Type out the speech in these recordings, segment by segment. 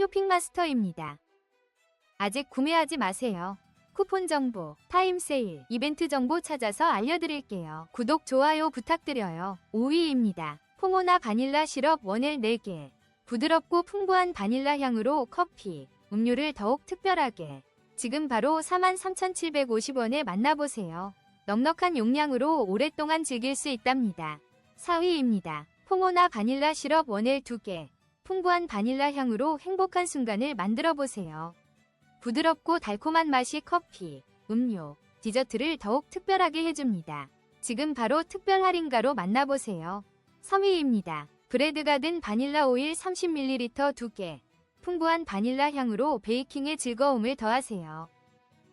쇼핑마스터입니다. 아직 구매하지 마세요. 쿠폰 정보, 타임 세일, 이벤트 정보 찾아서 알려드릴게요. 구독, 좋아요 부탁드려요. 5위입니다. 포모나 바닐라 시럽 원엘 4개. 부드럽고 풍부한 바닐라 향으로 커피, 음료를 더욱 특별하게. 지금 바로 43,750원에 만나보세요. 넉넉한 용량으로 오랫동안 즐길 수 있답니다. 4위입니다. 포모나 바닐라 시럽 원엘 2개. 풍부한 바닐라 향으로 행복한 순간을 만들어 보세요. 부드럽고 달콤한 맛이 커피, 음료, 디저트를 더욱 특별하게 해줍니다. 지금 바로 특별 할인가로 만나보세요. 3위입니다. 브레드가 든 바닐라 오일 30ml 2개. 풍부한 바닐라 향으로 베이킹의 즐거움을 더하세요.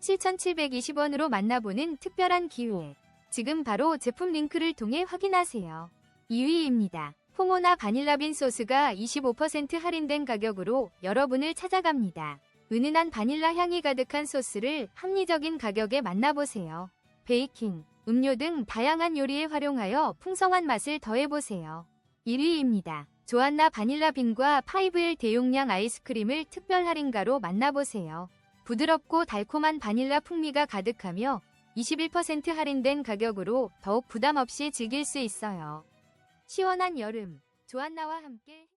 7,720원으로 만나보는 특별한 기회. 지금 바로 제품 링크를 통해 확인하세요. 2위입니다. 포모나 바닐라빈 소스가 25% 할인된 가격으로 여러분을 찾아갑니다. 은은한 바닐라 향이 가득한 소스를 합리적인 가격에 만나보세요. 베이킹, 음료 등 다양한 요리에 활용하여 풍성한 맛을 더해보세요. 1위입니다. 조안나 바닐라 빈과 5L 대용량 아이스크림을 특별 할인가로 만나보세요. 부드럽고 달콤한 바닐라 풍미가 가득하며 21% 할인된 가격으로 더욱 부담 없이 즐길 수 있어요. 시원한 여름, 조안나와 함께